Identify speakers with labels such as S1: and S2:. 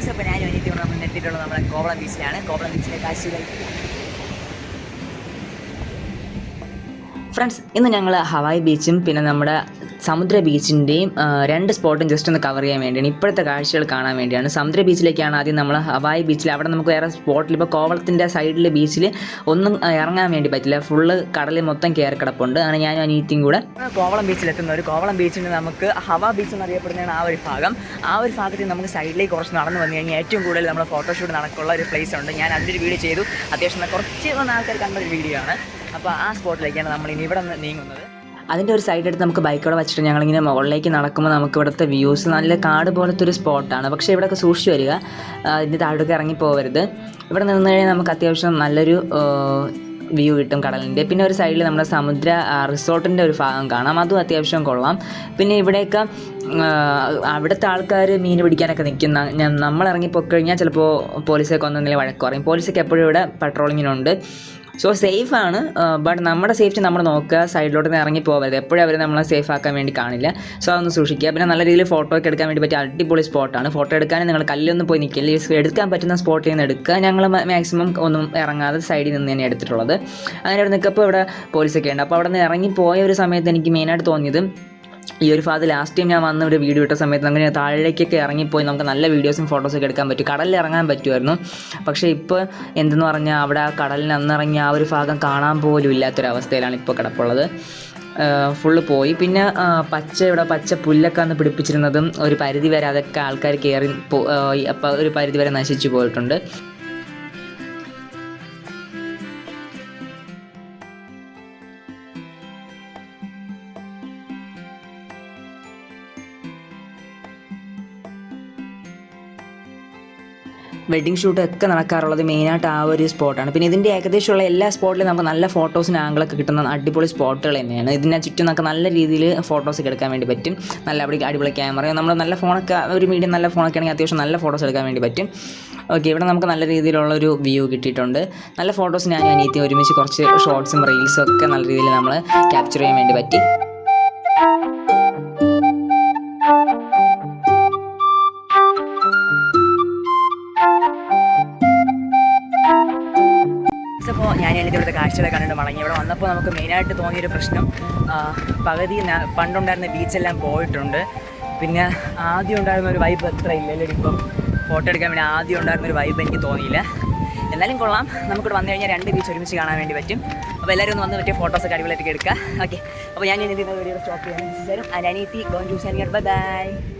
S1: Friends അപ്പോൾ ഞാൻ അനിയത്തി നമ്മൾ മുന്നെത്തിയിട്ടുള്ളത് നമ്മുടെ കോവളം ബീച്ചിലാണ്. കോവളം ബീച്ചിലെ കാശികൾ ഫ്രണ്ട്സ് ഇന്ന് ഞങ്ങൾ ഹവായ് ബീച്ചും പിന്നെ നമ്മുടെ സമുദ്ര ബീച്ചിന്റെയും രണ്ട് സ്പോട്ടും ജസ്റ്റ് ഒന്ന് കവർ ചെയ്യാൻ വേണ്ടിയാണ്. ഇപ്പോഴത്തെ കാഴ്ചകൾ കാണാൻ വേണ്ടിയാണ്. സമുദ്ര ബീച്ചിലേക്കാണ് ആദ്യം നമ്മൾ ഹവായ് ബീച്ചിൽ അവിടെ നമുക്ക് വേറെ സ്പോട്ടിൽ ഇപ്പോൾ കോവളത്തിന്റെ സൈഡിലെ ബീച്ചിൽ ഒന്നും ഇറങ്ങാൻ വേണ്ടി പറ്റില്ല. ഫുള്ള് കടലിൽ മൊത്തം കയറി കിടപ്പുണ്ട്. അങ്ങനെ ഞാനും അനിയത്തിയും കൂടെ. കോവളം ബീച്ചിൽ എത്തുന്ന ഒരു കോവളം ബീച്ചിൽ നമുക്ക് ഹവ ബീച്ച് എന്നറിയപ്പെടുന്നതാണ് ആ ഒരു ഭാഗം. ആ ഒരു ഭാഗത്തിൽ നമുക്ക് സൈഡിലേക്ക് കുറച്ച് നടന്നു വന്നു കഴിഞ്ഞാൽ ഏറ്റവും കൂടുതൽ നമ്മൾ ഫോട്ടോഷൂട്ട് നടക്കുള്ള ഒരു പ്ലേസ് ഉണ്ട്. ഞാൻ അതിന്റെ വീഡിയോ ചെയ്തു. അത്യാവശ്യം കുറച്ച് ഒന്ന് ആൾക്കാർ കണ്ട ഒരു വീഡിയോ ആണ്. അപ്പോൾ ആ സ്പോട്ടിലേക്കാണ് നമ്മൾ ഇനി ഇവിടെ നിന്ന് നീങ്ങുന്നത്. അതിന്റെ ഒരു സൈഡ് എടുത്ത് നമുക്ക് ബൈക്കോടെ വെച്ചിട്ട് ഞങ്ങളിങ്ങനെ മുകളിലേക്ക് നടക്കുമ്പോൾ നമുക്ക് ഇവിടുത്തെ വ്യൂസ് നല്ല കാട് പോലത്തെ ഒരു സ്പോട്ടാണ് പക്ഷേ ഇവിടെയൊക്കെ സൂക്ഷിച്ചു വരിക. അതിന്റെ താഴോട്ടൊക്കെ ഇറങ്ങി പോകരുത് ഇവിടെ നിന്ന് കഴിഞ്ഞാൽ നമുക്ക് അത്യാവശ്യം നല്ലൊരു വ്യൂ കിട്ടും കടലിന്റെ. പിന്നെ ഒരു സൈഡിൽ നമ്മുടെ സമുദ്ര റിസോർട്ടിന്റെ ഒരു ഭാഗം കാണാം. അതും അത്യാവശ്യം കൊള്ളാം. പിന്നെ ഇവിടെയൊക്കെ അവിടുത്തെ ആൾക്കാർ മീൻ പിടിക്കാനൊക്കെ നിൽക്കുന്ന ഞാൻ നമ്മൾ ഇറങ്ങിപ്പോയി കഴിഞ്ഞാൽ ചിലപ്പോൾ പോലീസൊക്കെ ഒന്നെങ്കിലും വഴക്ക് പറയും. പോലീസൊക്കെ എപ്പോഴും ഇവിടെ പട്രോളിങ്ങിനുണ്ട് സോ സേഫ് ആണ്. ബട്ട് നമ്മുടെ സേഫ്റ്റി നമ്മൾ നോക്കുക സൈഡിലോട്ട് നിന്ന് ഇറങ്ങി പോകരുത് എപ്പോഴും അവർ നമ്മളെ സേഫ് ആക്കാൻ വേണ്ടി കാണില്ല. സോ അതൊന്ന് സൂക്ഷിക്കുക. പിന്നെ നല്ല രീതിയിൽ ഫോട്ടോ ഒക്കെ എടുക്കാൻ വേണ്ടി പറ്റിയ അടിപൊളി സ്പോട്ടാണ് ഫോട്ടോ എടുക്കാൻ നിങ്ങൾ കല്ലൊന്നും പോയി നിൽക്കില്ല എടുക്കാൻ പറ്റുന്ന സ്പോട്ടിൽ നിന്ന് എടുക്കുക. ഞങ്ങൾ മാക്സിമം ഒന്നും ഇറങ്ങാതെ സൈഡിൽ നിന്ന് തന്നെ എടുത്തിട്ടുള്ളത്. അങ്ങനെ ഇവിടെ നിൽക്കപ്പോൾ ഇവിടെ പോലീസൊക്കെ ഉണ്ട്. അപ്പോൾ അവിടെ നിന്ന് ഇറങ്ങി പോയ ഒരു സമയത്ത് എനിക്ക് മെയിനായിട്ട് തോന്നിയത് ഈ ഒരു ഭാഗത്ത് ലാസ്റ്റ് ടൈം ഞാൻ വന്ന ഒരു വീഡിയോ ഇട്ട സമയത്ത് ഇങ്ങനെ താഴേക്കൊക്കെ ഇറങ്ങിപ്പോയി. നമുക്ക് നല്ല വീഡിയോസും ഫോട്ടോസൊക്കെ എടുക്കാൻ പറ്റും. കടലിൽ ഇറങ്ങാൻ പറ്റുമായിരുന്നു. പക്ഷേ ഇപ്പോൾ എന്തെന്ന് പറഞ്ഞാൽ അവിടെ കടലിൽ അന്നിറങ്ങി ആ ഒരു ഭാഗം കാണാൻ പോലും ഇല്ലാത്തൊരവസ്ഥയിലാണ് ഇപ്പോൾ കിടപ്പുള്ളത്. ഫുള്ള് പോയി. പിന്നെ പച്ച ഇവിടെ പച്ച പുല്ലൊക്കെ അന്ന് പിടിപ്പിച്ചിരുന്നതും ഒരു പരിധി വരെ അതൊക്കെ ആൾക്കാർ കയറി അപ്പോൾ ഒരു പരിധി വരെ നശിച്ചു പോയിട്ടുണ്ട്. വെഡ്ഡിങ് ഷൂട്ട് ഒക്കെ നടക്കാറുള്ളത് മെയിനായിട്ട് ആ ഒരു സ്പോട്ടാണ് പിന്നെ ഇതിന്റെ ഏകദേശമുള്ള എല്ലാ സ്പോട്ടിലും നമുക്ക് നല്ല ഫോട്ടോസിന് ആംഗിളൊക്കെ കിട്ടുന്ന അടിപൊളി സ്പോട്ടുകൾ തന്നെയാണ്. ഇതിനെ ചുറ്റും നമുക്ക് നല്ല രീതിയിൽ ഫോട്ടോസ് എടുക്കാൻ വേണ്ടി പറ്റും. നല്ല അവിടെ അടിപൊളി ക്യാമറ നമ്മൾ നല്ല ഫോണൊക്കെ ഒരു മീഡിയം നല്ല ഫോണൊക്കെ ആണെങ്കിൽ അത്യാവശ്യം നല്ല ഫോട്ടോസ് എടുക്കാൻ വേണ്ടി പറ്റും. ഓക്കെ ഇവിടെ നമുക്ക് നല്ല രീതിയിലുള്ള ഒരു വ്യൂ കിട്ടിയിട്ടുണ്ട്. നല്ല ഫോട്ടോസ് ഞാൻ അനിയത്തി ഒരുമിച്ച് കുറച്ച് ഷോർട്സും റീൽസും ഒക്കെ നല്ല രീതിയിൽ നമ്മൾ ക്യാപ്ചർ ചെയ്യാൻ വേണ്ടി പറ്റി. ഞാൻ എനിക്ക് ഇവിടുത്തെ കാഴ്ചകളെ കണ്ടിട്ട് മടങ്ങി. ഇവിടെ വന്നപ്പോൾ നമുക്ക് മെയിനായിട്ട് തോന്നിയൊരു പ്രശ്നം പകുതി പണ്ടുണ്ടായിരുന്ന ബീച്ചെല്ലാം പോയിട്ടുണ്ട്. പിന്നെ ആദ്യം ഉണ്ടായിരുന്ന ഒരു വൈബ് അത്ര ഇല്ലല്ലോ ഇപ്പം ഫോട്ടോ എടുക്കാൻ വേണ്ടി ആദ്യം ഉണ്ടായിരുന്ന ഒരു വൈബ് എനിക്ക് തോന്നിയില്ല. എന്നാലും കൊള്ളാം. നമുക്കിവിടെ വന്നു കഴിഞ്ഞാൽ രണ്ട് ബീച്ച് ഒരുമിച്ച് കാണാൻ വേണ്ടി പറ്റും. അപ്പോൾ എല്ലാവരും ഒന്ന് വന്ന് പറ്റിയ ഫോട്ടോസൊക്കെ അടിപൊളിയായിട്ട് എടുക്കുക. ഓക്കെ അപ്പോൾ ഞാൻ ഇതിന്റെ വീഡിയോ സ്റ്റോപ്പ് ചെയ്യാൻ തരും അനീതി ഗോൺ ജൂസ് ബൈ ബൈ